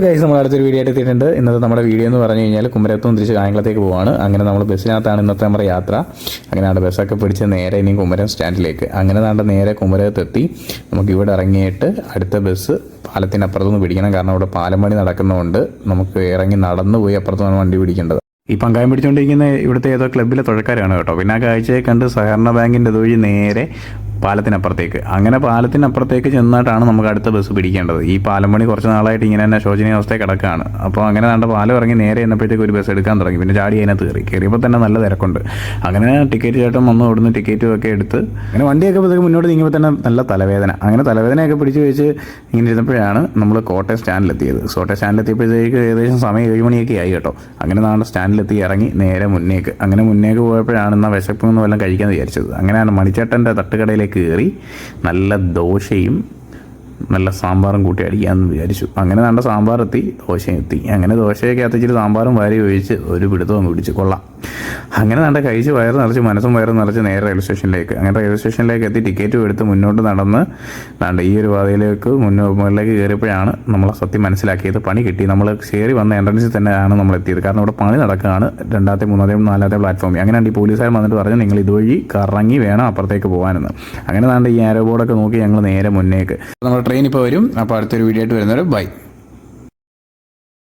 Guys നമ്മൾ അടുത്തൊരു video ആയിട്ട് എത്തിയിട്ടുണ്ട്. ഇന്നത്തെ നമ്മുടെ വീഡിയോ എന്ന് പറഞ്ഞു കഴിഞ്ഞാൽ കുമരത്തും തിരിച്ച് കായംകുളത്തേക്ക് പോവാണ്. അങ്ങനെ നമ്മൾ ബസ്സിനകത്താണ് ഇന്നത്തെ നമ്മുടെ യാത്ര. അങ്ങനെ ആണ് ബസ്സൊക്കെ പിടിച്ച് നേരെ ഇനി കുമരം സ്റ്റാൻഡിലേക്ക്. അങ്ങനെ നാണ്ട നേരെ കുമരത്തെത്തി നമുക്ക് ഇവിടെ ഇറങ്ങിയിട്ട് അടുത്ത ബസ് പാലത്തിനപ്പുറത്തുനിന്ന് പിടിക്കണം. കാരണം ഇവിടെ പാലം നടക്കുന്നതുകൊണ്ട് നമുക്ക് ഇറങ്ങി നടന്നു പോയി അപ്പുറത്താണ് വണ്ടി പിടിക്കേണ്ടത്. ഈ പങ്കായം പിടിച്ചുകൊണ്ടിരിക്കുന്ന ഇവിടുത്തെ ഏതോ ക്ലബ്ബിലെ തുഴക്കാരാണ് കേട്ടോ. പിന്നെ ആ കാഴ്ചയെ കണ്ട് സഹകരണ ബാങ്കിന്റെ ഇതുവഴി നേരെ പാലത്തിനപ്പുറത്തേക്ക്. അങ്ങനെ പാലത്തിനപ്പുറത്തേക്ക് ചെന്നിട്ടാണ് നമുക്ക് അടുത്ത ബസ് പിടിക്കേണ്ടത്. ഈ പാലം പണി കുറച്ച് നാളായിട്ട് ഇങ്ങനെ തന്നെ ശോചനീയ അവസ്ഥയിൽ കിടക്കുകയാണ് അപ്പോൾ അങ്ങനെ നല്ല പാലം ഇറങ്ങി നേരെ എന്നപ്പോഴത്തേക്ക് ഒരു ബസ് എടുക്കാൻ തുടങ്ങി. പിന്നെ ചാടി അതിനകത്ത് കയറി. കയറിയപ്പോൾ തന്നെ നല്ല തിരക്കുണ്ട്. അങ്ങനെ ടിക്കറ്റ് ചേട്ടൻ വന്ന് ഇവിടുന്ന് ടിക്കറ്റും ഒക്കെ എടുത്ത് അങ്ങനെ വണ്ടിയൊക്കെ പതുക്കെ മുന്നോട്ട് നീങ്ങുമ്പോൾ തന്നെ നല്ല തലവേദന. അങ്ങനെ തലവേദനയൊക്കെ പിടിച്ച് വെച്ച് ഇങ്ങനെ ഇരുന്നപ്പോഴാണ് നമ്മൾ കോട്ടയം സ്റ്റാൻഡിലെത്തിയത് കോട്ടയം സ്റ്റാൻഡിലെത്തിയപ്പോഴത്തേക്ക് ഏകദേശം സമയം ഏഴ് മണിയൊക്കെ ആയി കേട്ടോ. അങ്ങനെ നാളെ സ്റ്റാൻഡിലെത്തി ഇറങ്ങി നേരെ മുന്നേക്ക്. അങ്ങനെ മുന്നേക്ക് പോയപ്പോഴാണ് എന്നാൽ വിശപ്പ് എന്ന് വല്ലതും കഴിക്കാൻ വിചാരിച്ചത്. അങ്ങനെയാണ് മണിച്ചേട്ടന്റെ തട്ടുകടയിലേക്ക് കയറി നല്ല ദോശയും നല്ല സാമ്പാറും കൂട്ടി അടിക്കാമെന്ന് വിചാരിച്ചു. അങ്ങനെ നല്ല സാമ്പാർ എത്തി ദോശയും എത്തി. അങ്ങനെ ദോശയൊക്കെ അത്തിച്ചിട്ട് സാമ്പാറും വാരി ഒഴിച്ച് ഒരു പിടുത്തം അങ്ങ് പിടിച്ച്. കൊള്ളാം. അങ്ങനെ നട കഴിച്ച് വയറ് നിറച്ച് മനസ്സും വയറും നിറച്ച് നേരെ റെയിൽവേ സ്റ്റേഷനിലേക്ക് അങ്ങനെ റെയിൽവേ സ്റ്റേഷനിലേക്ക് എത്തി ടിക്കറ്റും എടുത്ത് മുന്നോട്ട് നടന്ന് ദാണ്ട് ഈ ഒരു പാതയിലേക്ക് മുന്നോ മുകളിലേക്ക് കയറിയപ്പോഴാണ് നമ്മൾ സത്യം മനസ്സിലാക്കിയത്. പണി കിട്ടി. നമ്മൾ കയറി വന്ന എൻട്രൻസിൽ തന്നെയാണ് നമ്മൾ എത്തിയത്. കാരണം ഇവിടെ പണി നടക്കുകയാണ് രണ്ടാമത്തെ മൂന്നാമത്തെ നാലാമത്തെ പ്ലാറ്റ്ഫോമിൽ അങ്ങനെയാണ് ഈ പോലീസുകാർ വന്നിട്ട് പറഞ്ഞു നിങ്ങൾ ഇതുവഴി കറങ്ങി വേണം അപ്പുറത്തേക്ക് പോകാനെന്ന്. അങ്ങനെ ദാണ്ട് ഈ ആരോ ബോർഡൊക്കെ നോക്കി ഞങ്ങൾ നേരെ മുന്നേക്ക്. നമ്മുടെ ട്രെയിൻ ഇപ്പോൾ വരും. അപ്പോൾ അടുത്തൊരു വീഡിയോ ആയിട്ട് വരുന്നവർ ബൈ